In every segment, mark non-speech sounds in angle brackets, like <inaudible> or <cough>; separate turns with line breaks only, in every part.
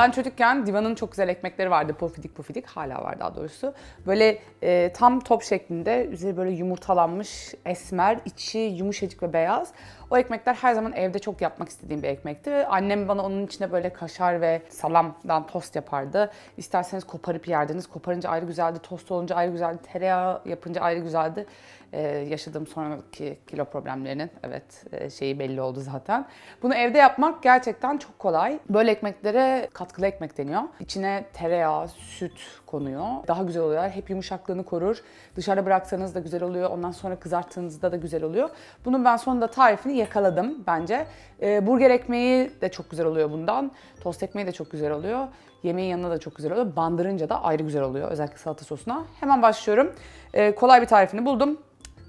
Ben çocukken Diva'nın çok güzel ekmekleri vardı. Pofidik pofidik hala var daha doğrusu. Böyle e, tam top şeklinde üzeri böyle yumurtalanmış esmer, içi yumuşacık ve beyaz. O ekmekler her zaman evde çok yapmak istediğim bir ekmekti. Annem bana onun içine böyle kaşar ve salamdan tost yapardı. İsterseniz koparıp yerdiniz. Koparınca ayrı güzeldi, tost olunca ayrı güzeldi, tereyağı yapınca ayrı güzeldi. Ee, yaşadığım sonraki kilo problemlerinin evet e, şeyi belli oldu zaten. Bunu evde yapmak gerçekten çok kolay. Böyle ekmeklere katkılı ekmek deniyor. İçine tereyağı, süt konuyor. Daha güzel oluyor. Hep yumuşaklığını korur. Dışarıda bıraksanız da güzel oluyor. Ondan sonra kızarttığınızda da güzel oluyor. Bunun ben sonunda tarifini yakaladım bence. Ee, burger ekmeği de çok güzel oluyor bundan. Tost ekmeği de çok güzel oluyor. Yemeğin yanında da çok güzel oluyor. Bandırınca da ayrı güzel oluyor. Özellikle salata sosuna. Hemen başlıyorum. Ee, kolay bir tarifini buldum.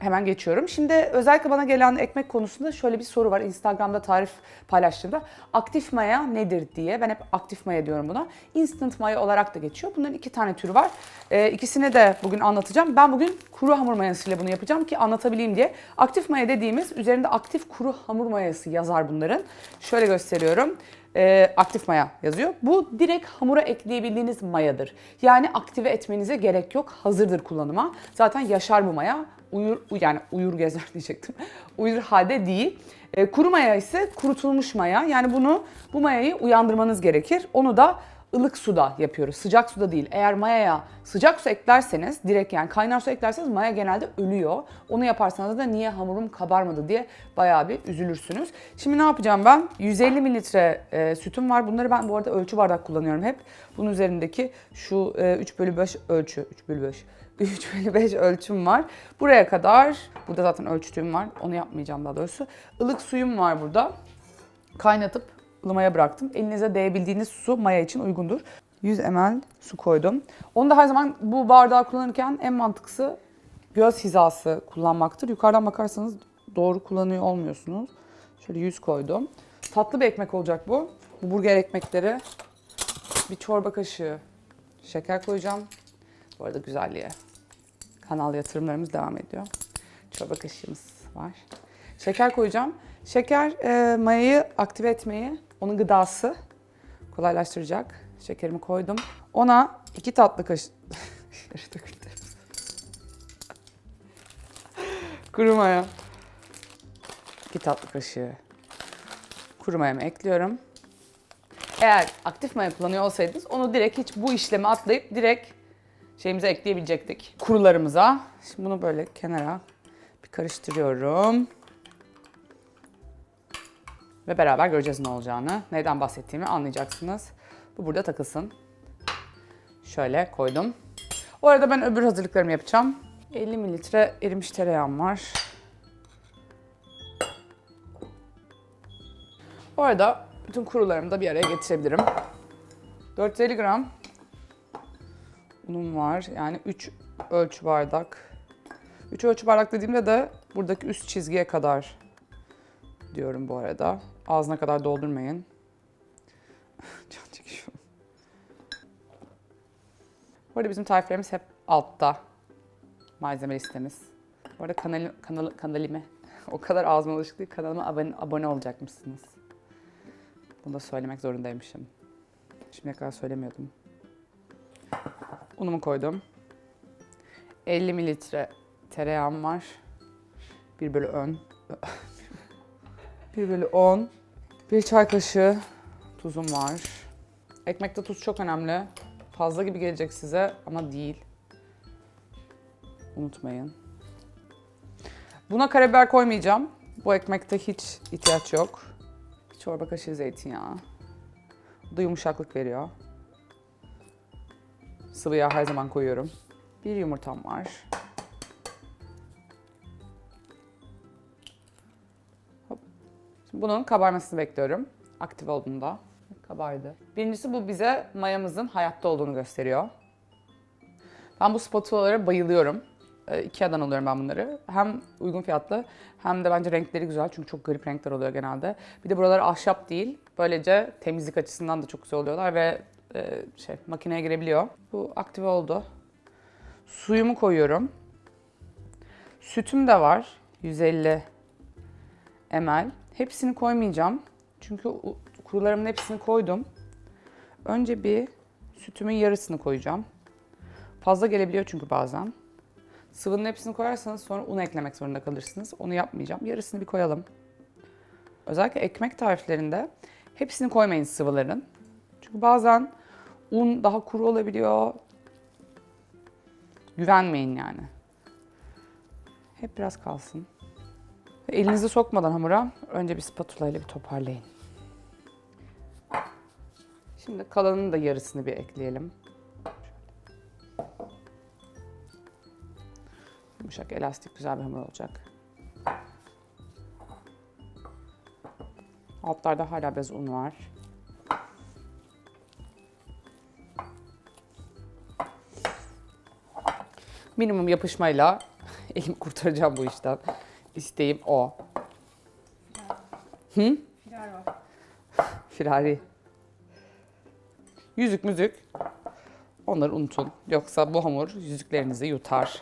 Hemen geçiyorum. Şimdi özellikle bana gelen ekmek konusunda şöyle bir soru var. Instagram'da tarif paylaştığımda aktif maya nedir diye. Ben hep aktif maya diyorum buna. Instant maya olarak da geçiyor. Bunların iki tane türü var. Ee, ikisini de bugün anlatacağım. Ben bugün kuru hamur mayasıyla bunu yapacağım ki anlatabileyim diye. Aktif maya dediğimiz üzerinde aktif kuru hamur mayası yazar bunların. Şöyle gösteriyorum e, aktif maya yazıyor. Bu direkt hamura ekleyebildiğiniz mayadır. Yani aktive etmenize gerek yok. Hazırdır kullanıma. Zaten yaşar bu maya. Uyur, yani uyur gezer <laughs> diyecektim. Uyur halde değil. E, kuru maya ise kurutulmuş maya. Yani bunu bu mayayı uyandırmanız gerekir. Onu da ılık suda yapıyoruz. Sıcak suda değil. Eğer mayaya sıcak su eklerseniz, direkt yani kaynar su eklerseniz maya genelde ölüyor. Onu yaparsanız da niye hamurum kabarmadı diye bayağı bir üzülürsünüz. Şimdi ne yapacağım ben? 150 mililitre e, sütüm var. Bunları ben bu arada ölçü bardak kullanıyorum hep. Bunun üzerindeki şu e, 3 bölü 5 ölçü. 3 bölü 5. 3 <laughs> bölü 5 ölçüm var. Buraya kadar, burada zaten ölçtüğüm var. Onu yapmayacağım daha doğrusu. Ilık suyum var burada. Kaynatıp ılımaya bıraktım. Elinize değebildiğiniz su maya için uygundur. 100 ml su koydum. Onu da her zaman bu bardağı kullanırken en mantıklısı göz hizası kullanmaktır. Yukarıdan bakarsanız doğru kullanıyor olmuyorsunuz. Şöyle 100 koydum. Tatlı bir ekmek olacak bu. Bu burger ekmekleri. Bir çorba kaşığı şeker koyacağım. Bu arada güzelliğe kanal yatırımlarımız devam ediyor. Çorba kaşığımız var. Şeker koyacağım. Şeker e, mayayı aktive etmeyi, onun gıdası kolaylaştıracak. Şekerimi koydum. Ona iki tatlı döküldü. <laughs> Kuru maya. İki tatlı kaşığı kuru mayamı ekliyorum. Eğer aktif maya kullanıyor olsaydınız onu direkt hiç bu işlemi atlayıp direkt şeyimize ekleyebilecektik. Kurularımıza. Şimdi bunu böyle kenara bir karıştırıyorum. Ve beraber göreceğiz ne olacağını. Neyden bahsettiğimi anlayacaksınız. Bu burada takılsın. Şöyle koydum. O arada ben öbür hazırlıklarımı yapacağım. 50 mililitre erimiş tereyağım var. Bu arada bütün kurularımı da bir araya getirebilirim. 450 gram unum var. Yani 3 ölçü bardak. 3 ölçü bardak dediğimde de buradaki üst çizgiye kadar diyorum bu arada. Ağzına kadar doldurmayın. <laughs> Can çekişiyor. Bu arada bizim tariflerimiz hep altta. Malzeme listemiz. Bu arada kanal, kanal, kanalime <laughs> o kadar ağzıma alışık değil. Kanalıma abone, abone olacakmışsınız. Bunu da söylemek zorundaymışım. Şimdiye kadar söylemiyordum. Unumu koydum. 50 mililitre tereyağım var. 1 bölü 10. <laughs> 1 bölü 10. 1 çay kaşığı tuzum var. Ekmekte tuz çok önemli. Fazla gibi gelecek size ama değil. Unutmayın. Buna karabiber koymayacağım. Bu ekmekte hiç ihtiyaç yok. Çorba kaşığı zeytinyağı. Bu da yumuşaklık veriyor. Sıvı yağ her zaman koyuyorum. Bir yumurtam var. Bunun kabarmasını bekliyorum. Aktif olduğunda. Kabardı. Birincisi bu bize mayamızın hayatta olduğunu gösteriyor. Ben bu spatulalara bayılıyorum. Ee, Ikea'dan alıyorum ben bunları. Hem uygun fiyatlı hem de bence renkleri güzel çünkü çok garip renkler oluyor genelde. Bir de buralar ahşap değil. Böylece temizlik açısından da çok güzel oluyorlar ve e, şey makineye girebiliyor. Bu aktive oldu. Suyumu koyuyorum. Sütüm de var. 150 ml. Hepsini koymayacağım. Çünkü kurularımın hepsini koydum. Önce bir sütümün yarısını koyacağım. Fazla gelebiliyor çünkü bazen. Sıvının hepsini koyarsanız sonra un eklemek zorunda kalırsınız. Onu yapmayacağım. Yarısını bir koyalım. Özellikle ekmek tariflerinde hepsini koymayın sıvıların. Çünkü bazen un daha kuru olabiliyor. Güvenmeyin yani. Hep biraz kalsın. Elinizi sokmadan hamura önce bir spatula ile bir toparlayın. Şimdi kalanın da yarısını bir ekleyelim. Yumuşak, elastik, güzel bir hamur olacak. Altlarda hala biraz un var. Minimum yapışmayla <laughs> elimi kurtaracağım bu işten. İsteğim o. Hı? Firari. Yüzük müzik. Onları unutun. Yoksa bu hamur yüzüklerinizi yutar.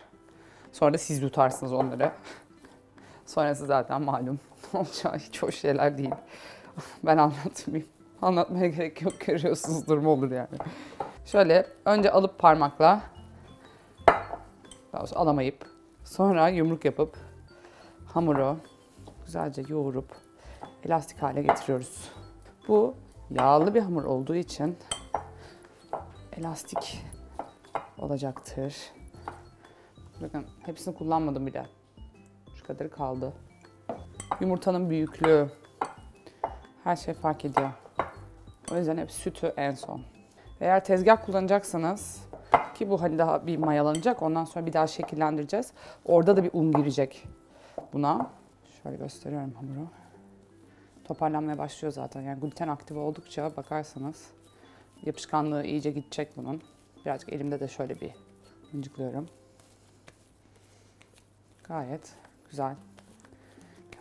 Sonra da siz yutarsınız onları. Sonrası zaten malum. <laughs> Olacağı hiç hoş şeyler değil. Ben anlatmayayım. Anlatmaya gerek yok. Görüyorsunuz durum olur yani. Şöyle önce alıp parmakla daha alamayıp sonra yumruk yapıp hamuru güzelce yoğurup elastik hale getiriyoruz. Bu yağlı bir hamur olduğu için elastik olacaktır. Bakın hepsini kullanmadım bile. Şu kadarı kaldı. Yumurtanın büyüklüğü. Her şey fark ediyor. O yüzden hep sütü en son. Eğer tezgah kullanacaksanız ki bu hani daha bir mayalanacak. Ondan sonra bir daha şekillendireceğiz. Orada da bir un girecek buna. Şöyle gösteriyorum hamuru. Toparlanmaya başlıyor zaten. Yani gluten aktif oldukça bakarsanız yapışkanlığı iyice gidecek bunun. Birazcık elimde de şöyle bir mıncıklıyorum. Gayet güzel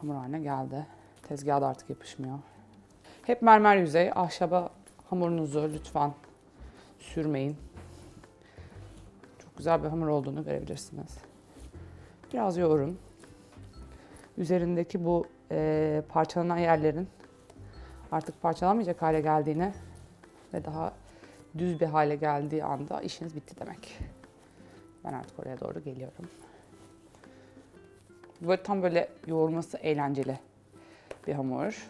hamur haline geldi. Tezgaha da artık yapışmıyor. Hep mermer yüzey. Ahşaba hamurunuzu lütfen sürmeyin. Çok güzel bir hamur olduğunu görebilirsiniz. Biraz yoğurun. Üzerindeki bu eee, parçalanan yerlerin artık parçalanmayacak hale geldiğini ve daha düz bir hale geldiği anda işiniz bitti demek. Ben artık oraya doğru geliyorum. Böyle tam böyle yoğurması eğlenceli bir hamur.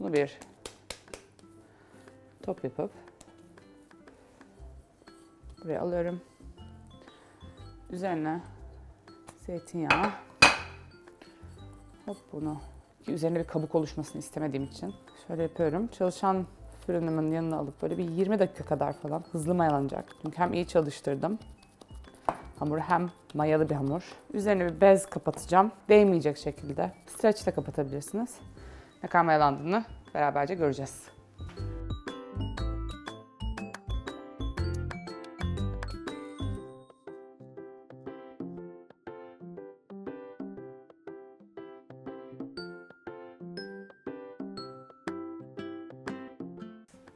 Bunu bir top yapıp buraya alıyorum. Üzerine zeytinyağı. Hop bunu. Üzerine bir kabuk oluşmasını istemediğim için şöyle yapıyorum. Çalışan fırınımın yanına alıp böyle bir 20 dakika kadar falan hızlı mayalanacak. Çünkü hem iyi çalıştırdım hamuru hem mayalı bir hamur. Üzerine bir bez kapatacağım. Değmeyecek şekilde. Streç ile kapatabilirsiniz. Ne kadar mayalandığını beraberce göreceğiz.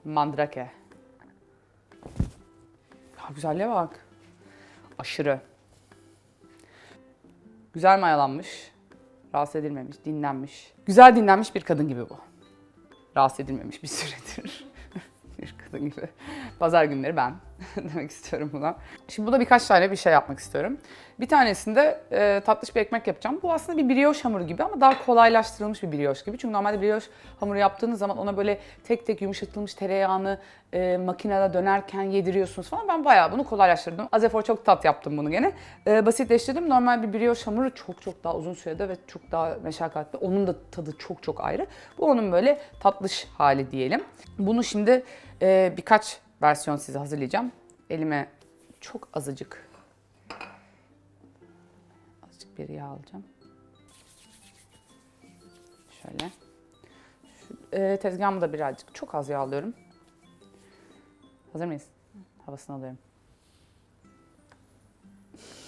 Mandrake. Ya güzelliğe bak. Aşırı. Güzel mayalanmış. Rahatsız edilmemiş, dinlenmiş. Güzel dinlenmiş bir kadın gibi bu. Rahatsız edilmemiş bir süredir. <laughs> bir kadın gibi. Pazar günleri ben <laughs> demek istiyorum buna. Şimdi burada birkaç tane bir şey yapmak istiyorum. Bir tanesinde e, tatlış bir ekmek yapacağım. Bu aslında bir brioche hamuru gibi ama daha kolaylaştırılmış bir brioche gibi. Çünkü normalde brioche hamuru yaptığınız zaman ona böyle tek tek yumuşatılmış tereyağını e, makinede dönerken yediriyorsunuz falan. Ben bayağı bunu kolaylaştırdım. Az efor çok tat yaptım bunu gene. E, basitleştirdim. Normal bir brioche hamuru çok çok daha uzun sürede ve çok daha meşakkatli. Onun da tadı çok çok ayrı. Bu onun böyle tatlış hali diyelim. Bunu şimdi e, birkaç versiyon size hazırlayacağım. Elime çok azıcık azıcık bir yağ alacağım. Şöyle. Şu, e, tezgahımı da birazcık çok az yağ alıyorum. Hazır mıyız? Havasını alıyorum.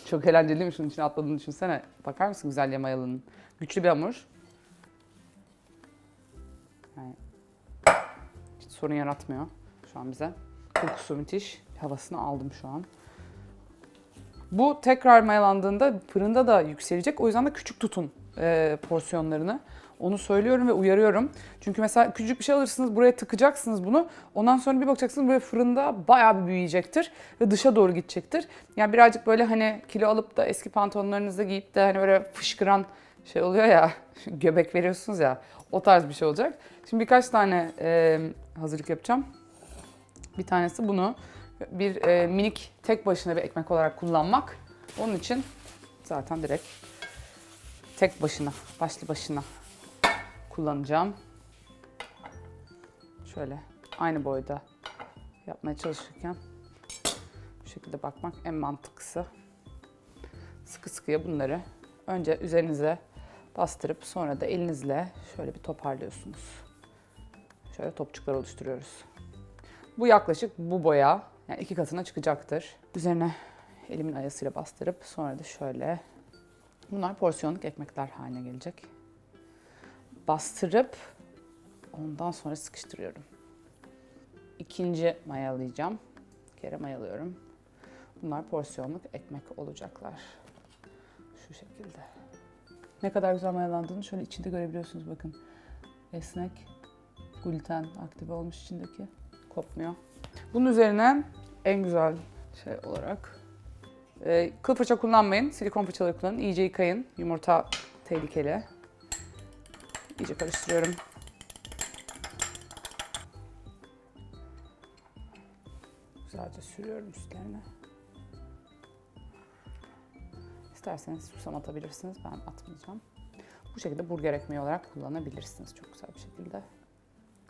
Çok eğlenceli mi? Şunun içine atladığını düşünsene. Bakar mısın güzelliğe mayalının? Güçlü bir hamur. Yani sorun yaratmıyor şu an bize. Kokusu müthiş. Havasını aldım şu an. Bu tekrar mayalandığında fırında da yükselecek. O yüzden de küçük tutun e, porsiyonlarını. Onu söylüyorum ve uyarıyorum. Çünkü mesela küçük bir şey alırsınız buraya tıkacaksınız bunu. Ondan sonra bir bakacaksınız böyle fırında bayağı bir büyüyecektir ve dışa doğru gidecektir. Yani birazcık böyle hani kilo alıp da eski pantolonlarınızı giyip de hani böyle fışkıran şey oluyor ya <laughs> göbek veriyorsunuz ya o tarz bir şey olacak. Şimdi birkaç tane e, hazırlık yapacağım. Bir tanesi bunu bir e, minik tek başına bir ekmek olarak kullanmak. Onun için zaten direkt tek başına, başlı başına kullanacağım. Şöyle aynı boyda yapmaya çalışırken bu şekilde bakmak en mantıklısı. Sıkı sıkıya bunları önce üzerinize bastırıp sonra da elinizle şöyle bir toparlıyorsunuz. Şöyle topçuklar oluşturuyoruz. Bu yaklaşık bu boya yani iki katına çıkacaktır. Üzerine elimin ayasıyla bastırıp sonra da şöyle bunlar porsiyonluk ekmekler haline gelecek. Bastırıp ondan sonra sıkıştırıyorum. İkinci mayalayacağım. Bir kere mayalıyorum. Bunlar porsiyonluk ekmek olacaklar. Şu şekilde. Ne kadar güzel mayalandığını şöyle içinde görebiliyorsunuz bakın. Esnek, gluten aktive olmuş içindeki. Kopmuyor. Bunun üzerine en güzel şey olarak e, kıl fırça kullanmayın. Silikon fırçaları kullanın. İyice yıkayın. Yumurta tehlikeli. İyice karıştırıyorum. Güzelce sürüyorum üstlerine. İsterseniz susam atabilirsiniz. Ben atmayacağım. Bu şekilde burger ekmeği olarak kullanabilirsiniz çok güzel bir şekilde.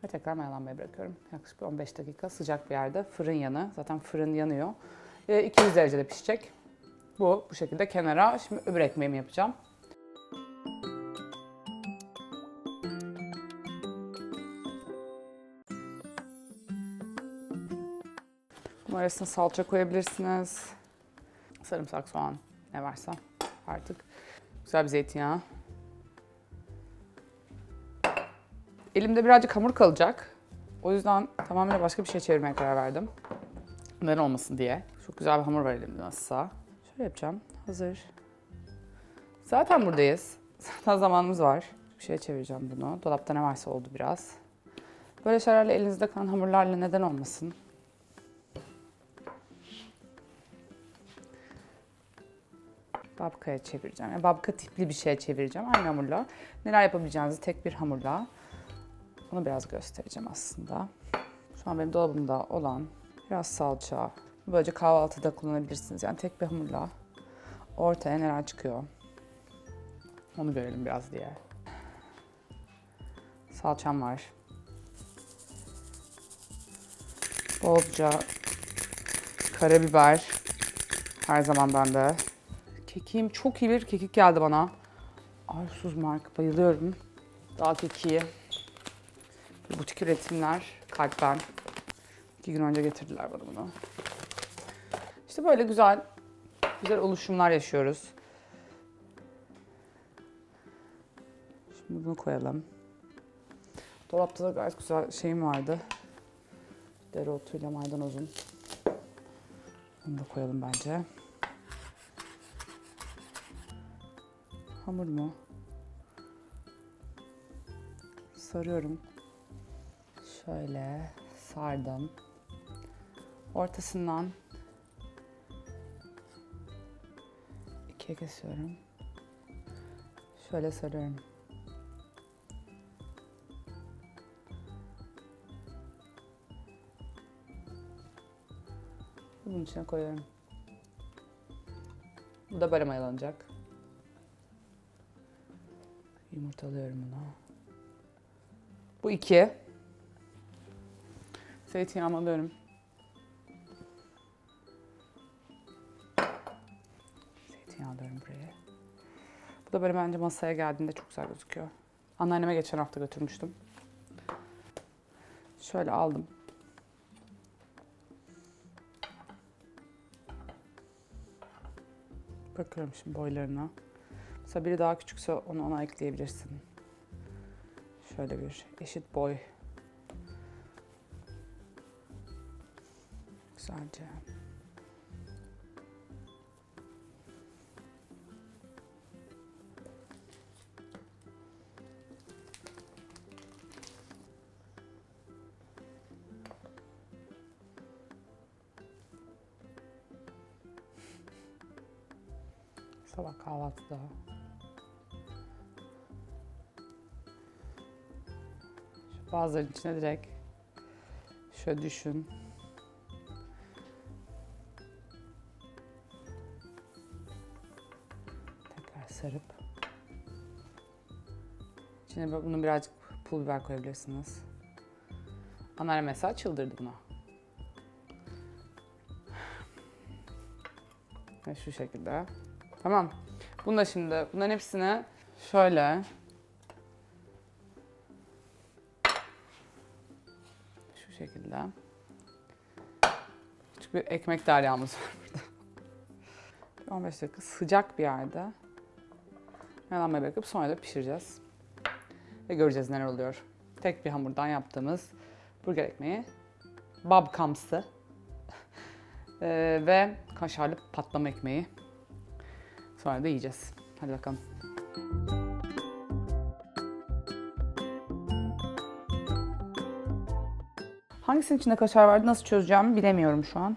Tekrar mayalanmaya bırakıyorum. Yaklaşık bir 15 dakika sıcak bir yerde. Fırın yanı. Zaten fırın yanıyor. E, 200 derecede pişecek. Bu bu şekilde kenara. Şimdi öbür ekmeğimi yapacağım. Bunun arasına salça koyabilirsiniz. Sarımsak, soğan ne varsa artık. Güzel bir zeytinyağı. Elimde birazcık hamur kalacak. O yüzden tamamen başka bir şey çevirmeye karar verdim. Neden olmasın diye. Çok güzel bir hamur var elimde nasılsa. Şöyle yapacağım. Hazır. Zaten buradayız. <laughs> Zaten zamanımız var. Bir şeye çevireceğim bunu. Dolapta ne varsa oldu biraz. Böyle şeylerle elinizde kalan hamurlarla neden olmasın? Babkaya çevireceğim. Yani babka tipli bir şeye çevireceğim aynı hamurla. Neler yapabileceğinizi tek bir hamurla onu biraz göstereceğim aslında. Şu an benim dolabımda olan biraz salça. Böylece kahvaltıda kullanabilirsiniz. Yani tek bir hamurla ortaya neler çıkıyor. Onu görelim biraz diye. Salçam var. Bolca karabiber. Her zaman bende. Kekiğim çok iyi bir kekik geldi bana. Arsuz marka bayılıyorum. Dağ kekiği. Butik üretimler, kalpten. İki gün önce getirdiler bana bunu. İşte böyle güzel, güzel oluşumlar yaşıyoruz. Şimdi bunu koyalım. Dolapta da gayet güzel şeyim vardı. Dereotuyla maydanozun. Bunu da koyalım bence. Hamur mu? Sarıyorum. Şöyle sardım. Ortasından ikiye kesiyorum. Şöyle sarıyorum. Bunun içine koyuyorum. Bu da böyle mayalanacak. Yumurtalıyorum bunu. Bu iki. Zeytinyağımı alıyorum. Zeytinyağı alıyorum buraya. Bu da böyle bence masaya geldiğinde çok güzel gözüküyor. Anneanneme geçen hafta götürmüştüm. Şöyle aldım. Bakıyorum şimdi boylarına. Mesela biri daha küçükse onu ona ekleyebilirsin. Şöyle bir eşit boy. güzelce. Sabah kahvaltıda Bazılarının içine direkt şöyle düşün. Sarıp İçine böyle bunu birazcık pul biber koyabilirsiniz. Anneannem mesela çıldırdı buna. Ve şu şekilde. Tamam. Bunu da şimdi, bunların hepsini şöyle şu şekilde küçük bir ekmek deryamız var burada. Bir 15 dakika sıcak bir yerde yalanmaya bırakıp sonra da pişireceğiz. Ve göreceğiz neler oluyor. Tek bir hamurdan yaptığımız burger ekmeği. Babkamsı. Ee, <laughs> ve kaşarlı patlama ekmeği. Sonra da yiyeceğiz. Hadi bakalım. Hangisinin içinde kaşar vardı nasıl çözeceğimi bilemiyorum şu an.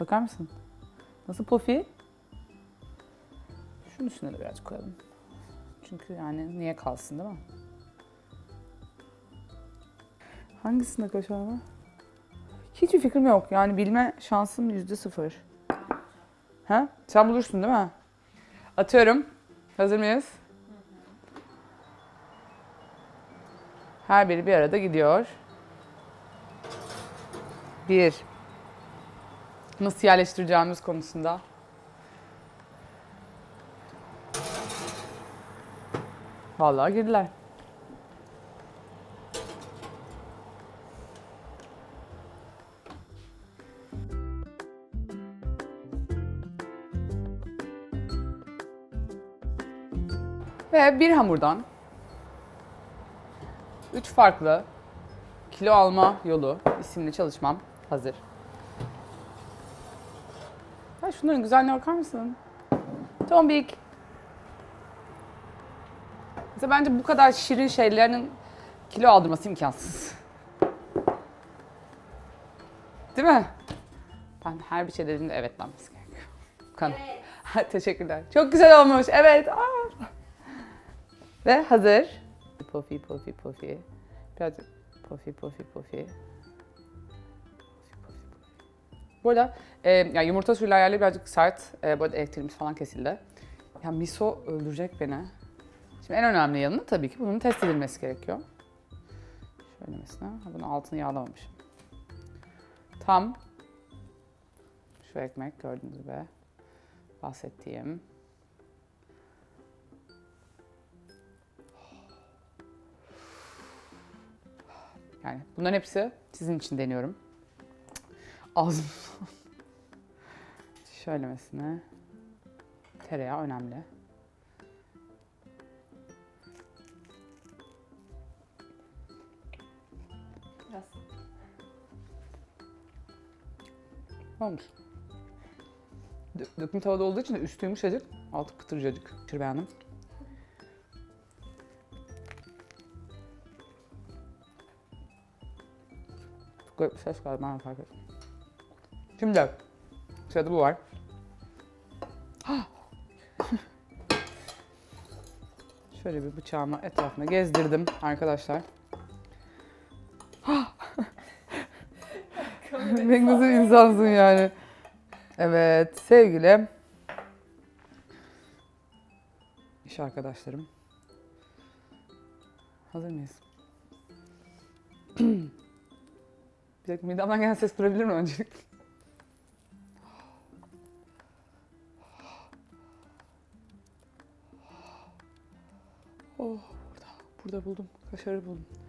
Bakar mısın? Nasıl pofi? Şunun üstüne de birazcık koyalım. Çünkü yani niye kalsın değil mi? Hangisinde kaşar var? Hiçbir fikrim yok. Yani bilme şansım yüzde sıfır. Ha? Sen bulursun değil mi? Atıyorum. Hazır mıyız? Her biri bir arada gidiyor. Bir. Nasıl yerleştireceğimiz konusunda. Vallahi girdiler. Ve bir hamurdan üç farklı kilo alma yolu isimli çalışmam hazır. Ha şunların güzelliğine bakar mısın? Tombik. Mesela bence bu kadar şirin şeylerin kilo aldırması imkansız. Değil mi? Ben her bir şey dediğimde evet denmesi gerekiyor. Kan. <laughs> Teşekkürler. Çok güzel olmuş. Evet. Aa. Ve hazır. Puffy, puffy, puffy. Biraz puffy, puffy, puffy. Bu arada e, yani yumurta suyla yerleri birazcık sert. E, bu arada elektriğimiz falan kesildi. Ya miso öldürecek beni. Şimdi en önemli yanı tabii ki bunun test edilmesi gerekiyor. Şöyle mesela. Bunun altını yağlamamışım. Tam şu ekmek gördüğünüz gibi bahsettiğim. Yani bunların hepsi sizin için deniyorum. Ağzım. Şöyle mesela. Tereyağı önemli. Olmuş. Dö- Döküm tavada olduğu için de üstü yumuşacık, altı kıtırcacık. Aşırı beğendim. Çok garip bir ses geldi, ben fark ettim. Şimdi, sırada bu var. <gasps> Şöyle bir bıçağımı etrafına gezdirdim arkadaşlar. Ne güzel insansın yani. Evet sevgili iş arkadaşlarım. Hazır mıyız? Bir dakika midemden gelen ses durabilir mi öncelikle? Oh burada, burada buldum. Kaşarı buldum.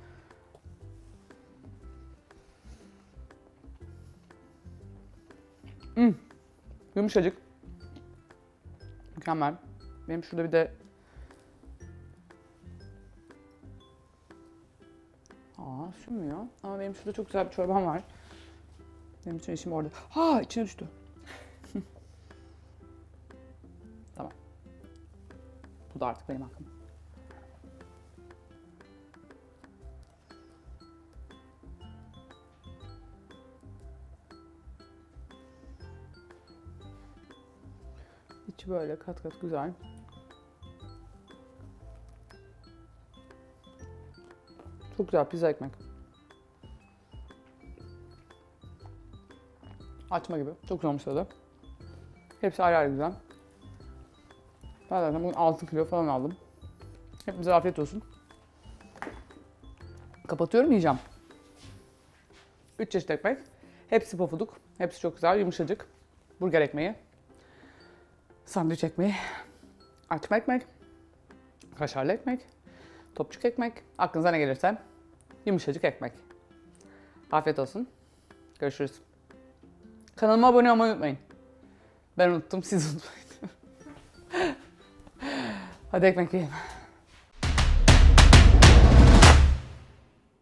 Hmm. Yumuşacık. Mükemmel. Benim şurada bir de Aa sürmüyor. Ama benim şurada çok güzel bir çorbam var. Benim için işim orada. Ha içine düştü. <laughs> tamam. Bu da artık benim hakkım. İçi böyle kat kat güzel. Çok güzel pizza ekmek. Açma gibi. Çok güzel olmuş tadı. Hepsi ayrı ayrı güzel. Ben zaten bugün 6 kilo falan aldım. Hepinize afiyet olsun. Kapatıyorum yiyeceğim. 3 çeşit ekmek. Hepsi pofuduk. Hepsi çok güzel, yumuşacık. Burger ekmeği. Sandviç ekmeği. Açma ekmek. Kaşarlı ekmek. Topçuk ekmek. Aklınıza ne gelirse. Yumuşacık ekmek. Afiyet olsun. Görüşürüz. Kanalıma abone olmayı unutmayın. Ben unuttum, siz unutmayın. <laughs> Hadi ekmek yiyelim.